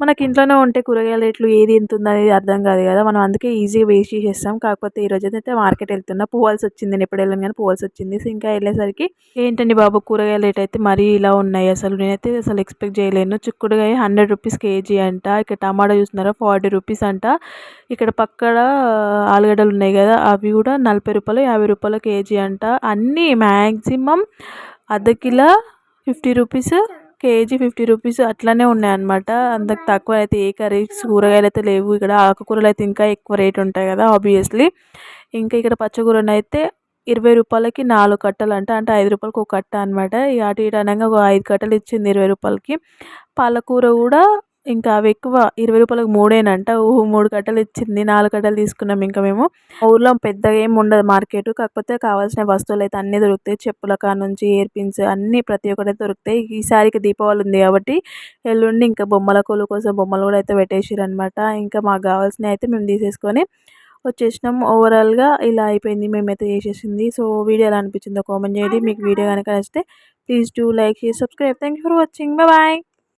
మనకి ఇంట్లోనే ఉంటే కూరగాయల రేట్లు ఏది ఎంత ఉంది అనేది అర్థం కాదు కదా. మనం అందుకే ఈజీగా వేస్ట్ చేసేస్తాం. కాకపోతే ఈ రోజు అయితే మార్కెట్ వెళ్తున్నా పోవాల్సి వచ్చింది. నేను ఎప్పుడు వెళ్ళాను కానీ పోవాల్సి వచ్చింది. ఇంకా వెళ్ళేసరికి ఏంటండి బాబు కూరగాయల రేట్ అయితే మరీ ఇలా ఉన్నాయి అసలు? నేనైతే అసలు ఎక్స్పెక్ట్ చేయలేను. చిక్కుడుగాయ హండ్రెడ్ రూపీస్ కేజీ అంట. ఇక్కడ టమాటా చూస్తున్నారా? ఫార్టీ రూపీస్ అంట. ఇక్కడ పక్కన ఆలుగడ్డలు ఉన్నాయి కదా. అవి కూడా నలభై రూపాయలు యాభై రూపాయలు కేజీ అంట. అన్నీ మ్యాక్సిమం అర్ధ kilo fifty rupees KG fifty rupees అట్లనే ఉన్నాయన్నమాట. అంతకు తక్కువ అయితే ఏ కర్రీస్ కూరగాయలు అయితే లేవు. ఇక్కడ ఆకుకూరలు అయితే ఇంకా ఎక్కువ రేట్ ఉంటాయి కదా ఆబ్వియస్లీ ఇంకా ఇక్కడ పచ్చకూరను అయితే ఇరవై రూపాయలకి నాలుగు కట్టలు అంట అంటే ఐదు రూపాయలకి ఒక కట్ట అనమాట ఈ అటు ఇటు అనగా ఒక ఐదు కట్టలు ఇచ్చింది ఇరవై రూపాయలకి. పాలకూర కూడా ఇంకా అవి ఎక్కువ ఇరవై రూపాయలకు మూడేనంట. ఊహు మూడు కట్టలు ఇచ్చింది నాలుగు కట్టలు తీసుకున్నాం ఇంకా మేము. ఊర్లో పెద్దగా ఏమి ఉండదు మార్కెట్. కాకపోతే కావాల్సిన వస్తువులు అయితే అన్నీ దొరుకుతాయి. చెప్పుల కాడ నుంచి ఇయర్ పిన్స్ అన్నీ ప్రతి ఒక్కటి దొరుకుతాయి. ఈసారికి దీపావళి ఉంది కాబట్టి ఎల్లుండి ఇంకా బొమ్మల కొలు కోసం బొమ్మలు కూడా అయితే పెట్టేసారు అనమాట ఇంకా మాకు కావాల్సినవి అయితే మేము తీసేసుకొని వచ్చేసినాం. ఓవరాల్గా ఇలా అయిపోయింది. మేమైతే చేసేసింది. సో వీడియో ఎలా అనిపించిందో కామెంట్ చేయండి. మీకు వీడియో కనుక నచ్చితే ప్లీజ్ డూ లైక్ చేసి subscribe. Thank you for watching bye